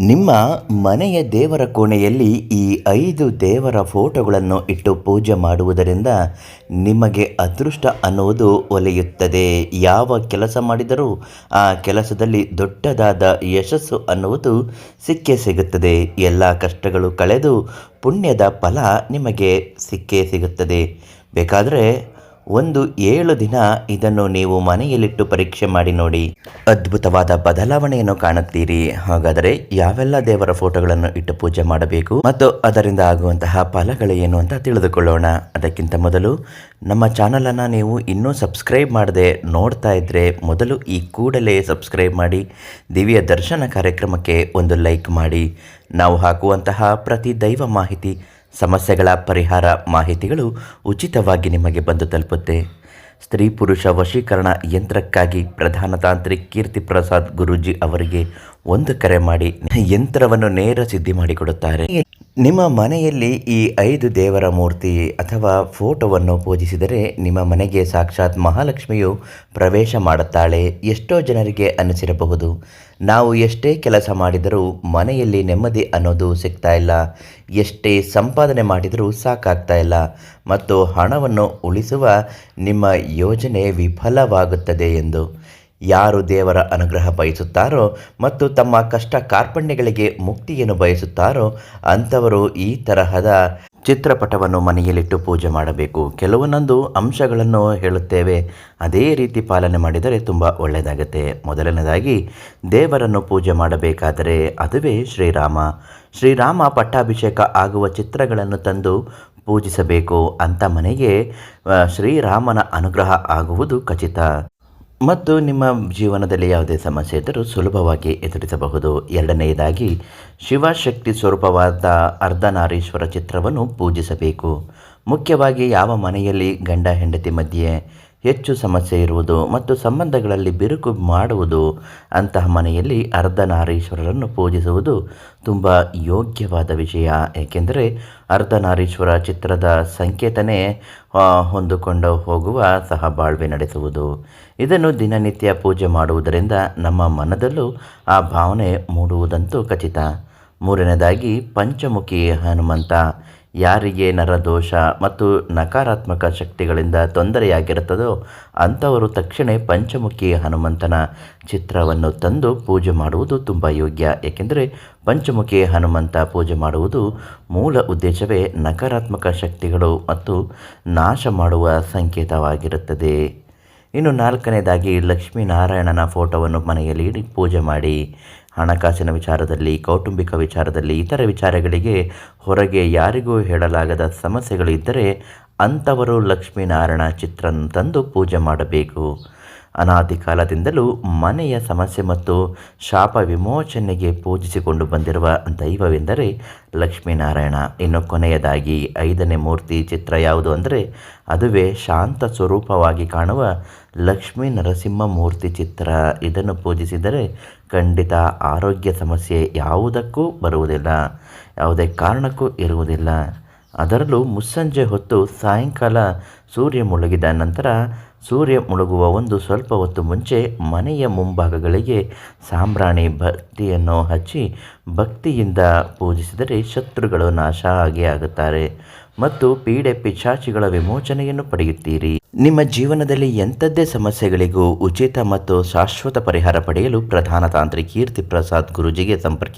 ನಿಮ್ಮ ಮನೆಯ ದೇವರ ಕೋಣೆಯಲ್ಲಿ ಈ ಐದು ದೇವರ ಫೋಟೋಗಳನ್ನು ಇಟ್ಟು ಪೂಜೆ ಮಾಡುವುದರಿಂದ ನಿಮಗೆ ಅದೃಷ್ಟ ಅನ್ನುವುದು ಒಲೆಯುತ್ತದೆ. ಯಾವ ಕೆಲಸ ಮಾಡಿದರೂ ಆ ಕೆಲಸದಲ್ಲಿ ದೊಡ್ಡದಾದ ಯಶಸ್ಸು ಅನ್ನುವುದು ಸಿಕ್ಕೇ ಸಿಗುತ್ತದೆ. ಎಲ್ಲ ಕಷ್ಟಗಳು ಕಳೆದು ಪುಣ್ಯದ ಫಲ ನಿಮಗೆ ಸಿಕ್ಕೇ ಸಿಗುತ್ತದೆ. ಬೇಕಾದರೆ ಒಂದು ಏಳು ದಿನ ಇದನ್ನು ನೀವು ಮನೆಯಲ್ಲಿಟ್ಟು ಪರೀಕ್ಷೆ ಮಾಡಿ ನೋಡಿ. ಅದ್ಭುತವಾದ ಬದಲಾವಣೆಯನ್ನು ಕಾಣುತ್ತೀರಿ. ಹಾಗಾದರೆ ಯಾವೆಲ್ಲ ದೇವರ ಫೋಟೋಗಳನ್ನು ಇಟ್ಟು ಪೂಜೆ ಮಾಡಬೇಕು ಮತ್ತು ಅದರಿಂದ ಆಗುವಂತಹ ಫಲಗಳು ಏನು ಅಂತ ತಿಳಿದುಕೊಳ್ಳೋಣ. ಅದಕ್ಕಿಂತ ಮೊದಲು ನಮ್ಮ ಚಾನಲನ್ನು ನೀವು ಇನ್ನೂ ಸಬ್ಸ್ಕ್ರೈಬ್ ಮಾಡದೆ ನೋಡ್ತಾ ಇದ್ದರೆ ಮೊದಲು ಈ ಕೂಡಲೇ ಸಬ್ಸ್ಕ್ರೈಬ್ ಮಾಡಿ, ದಿವ್ಯ ದರ್ಶನ ಕಾರ್ಯಕ್ರಮಕ್ಕೆ ಒಂದು ಲೈಕ್ ಮಾಡಿ. ನಾವು ಹಾಕುವಂತಹ ಪ್ರತಿ ದೈವ ಮಾಹಿತಿ ಸಮಸ್ಯೆಗಳ ಪರಿಹಾರ ಮಾಹಿತಿಗಳು ಉಚಿತವಾಗಿ ನಿಮಗೆ ಬಂದು ತಲುಪುತ್ತೆ. ಸ್ತ್ರೀ ಪುರುಷ ವಶೀಕರಣ ಯಂತ್ರಕ್ಕಾಗಿ ಪ್ರಧಾನ ತಾಂತ್ರಿಕ್ ಕೀರ್ತಿ ಪ್ರಸಾದ್ ಗುರೂಜಿ ಅವರಿಗೆ ಒಂದು ಕರೆ ಮಾಡಿ ಯಂತ್ರವನ್ನು ನೇರ ಸಿದ್ಧಿ ಮಾಡಿಕೊಡುತ್ತಾರೆ. ನಿಮ್ಮ ಮನೆಯಲ್ಲಿ ಈ ಐದು ದೇವರ ಮೂರ್ತಿ ಅಥವಾ ಫೋಟೋವನ್ನು ಪೂಜಿಸಿದರೆ ನಿಮ್ಮ ಮನೆಗೆ ಸಾಕ್ಷಾತ್ ಮಹಾಲಕ್ಷ್ಮಿಯು ಪ್ರವೇಶ ಮಾಡುತ್ತಾಳೆ. ಎಷ್ಟೋ ಜನರಿಗೆ ಅನಿಸಿರಬಹುದು. ನಾವು ಎಷ್ಟೇ ಕೆಲಸ ಮಾಡಿದರೂ ಮನೆಯಲ್ಲಿ ನೆಮ್ಮದಿ ಅನ್ನೋದು ಸಿಗ್ತಾ ಇಲ್ಲ. ಎಷ್ಟೇ ಸಂಪಾದನೆ ಮಾಡಿದರೂ ಸಾಕಾಗ್ತಾ ಇಲ್ಲ. ಮತ್ತು ಹಣವನ್ನು ಉಳಿಸುವ ನಿಮ್ಮ ಯೋಜನೆ ವಿಫಲವಾಗುತ್ತದೆ ಎಂದು. ಯಾರು ದೇವರ ಅನುಗ್ರಹ ಬಯಸುತ್ತಾರೋ ಮತ್ತು ತಮ್ಮ ಕಷ್ಟ ಕಾರ್ಪಣ್ಯಗಳಿಗೆ ಮುಕ್ತಿಯನ್ನು ಬಯಸುತ್ತಾರೋ ಅಂಥವರು ಈ ತರಹದ ಚಿತ್ರಪಟವನ್ನು ಮನೆಯಲ್ಲಿಟ್ಟು ಪೂಜೆ ಮಾಡಬೇಕು. ಕೆಲವೊಂದೊಂದು ಅಂಶಗಳನ್ನು ಹೇಳುತ್ತೇವೆ. ಅದೇ ರೀತಿ ಪಾಲನೆ ಮಾಡಿದರೆ ತುಂಬ ಒಳ್ಳೆಯದಾಗುತ್ತೆ. ಮೊದಲನೇದಾಗಿ, ದೇವರನ್ನು ಪೂಜೆ ಮಾಡಬೇಕಾದರೆ ಅದುವೇ ಶ್ರೀರಾಮ. ಶ್ರೀರಾಮ ಪಟ್ಟಾಭಿಷೇಕ ಆಗುವ ಚಿತ್ರಗಳನ್ನು ತಂದು ಪೂಜಿಸಬೇಕು. ಅಂಥ ಮನೆಗೆ ಶ್ರೀರಾಮನ ಅನುಗ್ರಹ ಆಗುವುದು ಖಚಿತ. ಮತ್ತು ನಿಮ್ಮ ಜೀವನದಲ್ಲಿ ಯಾವುದೇ ಸಮಸ್ಯೆ ಇದ್ದರೂ ಸುಲಭವಾಗಿ ಎದುರಿಸಬಹುದು. ಎರಡನೆಯದಾಗಿ, ಶಿವಶಕ್ತಿ ಸ್ವರೂಪವಾದ ಅರ್ಧನಾರೀಶ್ವರ ಚಿತ್ರವನ್ನು ಪೂಜಿಸಬೇಕು. ಮುಖ್ಯವಾಗಿ ಯಾವ ಮನೆಯಲ್ಲಿ ಗಂಡ ಹೆಂಡತಿ ಮಧ್ಯೆ ಹೆಚ್ಚು ಸಮಸ್ಯೆ ಇರುವುದು ಮತ್ತು ಸಂಬಂಧಗಳಲ್ಲಿ ಬಿರುಕು ಮಾಡುವುದು ಅಂತಹ ಮನೆಯಲ್ಲಿ ಅರ್ಧನಾರೀಶ್ವರರನ್ನು ಪೂಜಿಸುವುದು ತುಂಬ ಯೋಗ್ಯವಾದ ವಿಷಯ. ಏಕೆಂದರೆ ಅರ್ಧನಾರೀಶ್ವರ ಚಿತ್ರದ ಸಂಕೇತನೇ ಹೊಂದಿಕೊಂಡು ಹೋಗುವ ಸಹಬಾಳ್ವೆ ನಡೆಸುವುದು. ಇದನ್ನು ದಿನನಿತ್ಯ ಪೂಜೆ ಮಾಡುವುದರಿಂದ ನಮ್ಮ ಮನದಲ್ಲೂ ಆ ಭಾವನೆ ಮೂಡುವುದಂತೂ ಖಚಿತ. ಮೂರನೇದಾಗಿ, ಪಂಚಮುಖಿ ಹನುಮಂತ. ಯಾರಿಗೆ ನರದೋಷ ಮತ್ತು ನಕಾರಾತ್ಮಕ ಶಕ್ತಿಗಳಿಂದ ತೊಂದರೆಯಾಗಿರುತ್ತದೋ ಅಂಥವರು ತಕ್ಷಣ ಪಂಚಮುಖಿ ಹನುಮಂತನ ಚಿತ್ರವನ್ನು ತಂದು ಪೂಜೆ ಮಾಡುವುದು ತುಂಬ ಯೋಗ್ಯ. ಏಕೆಂದರೆ ಪಂಚಮುಖಿ ಹನುಮಂತ ಪೂಜೆ ಮಾಡುವುದು ಮೂಲ ಉದ್ದೇಶವೇ ನಕಾರಾತ್ಮಕ ಶಕ್ತಿಗಳು ಮತ್ತು ನಾಶ ಮಾಡುವ ಸಂಕೇತವಾಗಿರುತ್ತದೆ. ಇನ್ನು ನಾಲ್ಕನೇದಾಗಿ ಲಕ್ಷ್ಮೀನಾರಾಯಣನ ಫೋಟೋವನ್ನು ಮನೆಯಲ್ಲಿ ಇಡಿ, ಪೂಜೆ ಮಾಡಿ. ಹಣಕಾಸಿನ ವಿಚಾರದಲ್ಲಿ, ಕೌಟುಂಬಿಕ ವಿಚಾರದಲ್ಲಿ, ಇತರ ವಿಚಾರಗಳಿಗೆ ಹೊರಗೆ ಯಾರಿಗೂ ಹೇಳಲಾಗದ ಸಮಸ್ಯೆಗಳಿದ್ದರೆ ಅಂಥವರು ಲಕ್ಷ್ಮೀನಾರಾಯಣ ಚಿತ್ರ ತಂದು ಪೂಜೆ ಮಾಡಬೇಕು. ಅನಾದಿ ಕಾಲದಿಂದಲೂ ಮನೆಯ ಸಮಸ್ಯೆ ಮತ್ತು ಶಾಪ ವಿಮೋಚನೆಗೆ ಪೂಜಿಸಿಕೊಂಡು ಬಂದಿರುವ ದೈವವೆಂದರೆ ಲಕ್ಷ್ಮೀನಾರಾಯಣ. ಇನ್ನು ಕೊನೆಯದಾಗಿ ಐದನೇ ಮೂರ್ತಿ ಚಿತ್ರ ಯಾವುದು ಅಂದರೆ ಅದುವೇ ಶಾಂತ ಸ್ವರೂಪವಾಗಿ ಕಾಣುವ ಲಕ್ಷ್ಮೀ ನರಸಿಂಹ ಮೂರ್ತಿ ಚಿತ್ರ. ಇದನ್ನು ಪೂಜಿಸಿದರೆ ಖಂಡಿತ ಆರೋಗ್ಯ ಸಮಸ್ಯೆ ಯಾವುದಕ್ಕೂ ಬರುವುದಿಲ್ಲ. ಯಾವುದೇ ಕಾರಣಕ್ಕೂ ಇರುವುದಿಲ್ಲ. ಅದರಲ್ಲೂ ಮುಸ್ಸಂಜೆ ಹೊತ್ತು ಸಾಯಂಕಾಲ ಸೂರ್ಯ ಮುಳುಗಿದ ನಂತರ ಸೂರ್ಯ ಮುಳುಗುವ ಒಂದು ಸ್ವಲ್ಪ ಹೊತ್ತು ಮುಂಚೆ ಮನೆಯ ಮುಂಭಾಗಗಳಿಗೆ ಸಾಂಬ್ರಾಣಿ ಭಕ್ತಿಯನ್ನು ಹಚ್ಚಿ ಭಕ್ತಿಯಿಂದ ಪೂಜಿಸಿದರೆ ಶತ್ರುಗಳು ನಾಶ ಆಗೇ ಆಗುತ್ತಾರೆ ಮತ್ತು ಪೀಡೆ ಪಿಶಾಚಿಗಳ ವಿಮೋಚನೆಯನ್ನು ಪಡೆಯುತ್ತೀರಿ. ನಿಮ್ಮ ಜೀವನದಲ್ಲಿ ಎಂಥದ್ದೇ ಸಮಸ್ಯೆಗಳಿಗೂ ಉಚಿತ ಮತ್ತು ಶಾಶ್ವತ ಪರಿಹಾರ ಪಡೆಯಲು ಪ್ರಧಾನ ತಾಂತ್ರಿ ಕೀರ್ತಿ ಪ್ರಸಾದ್ ಗುರುಜಿಗೆ ಸಂಪರ್ಕಿಸಿ.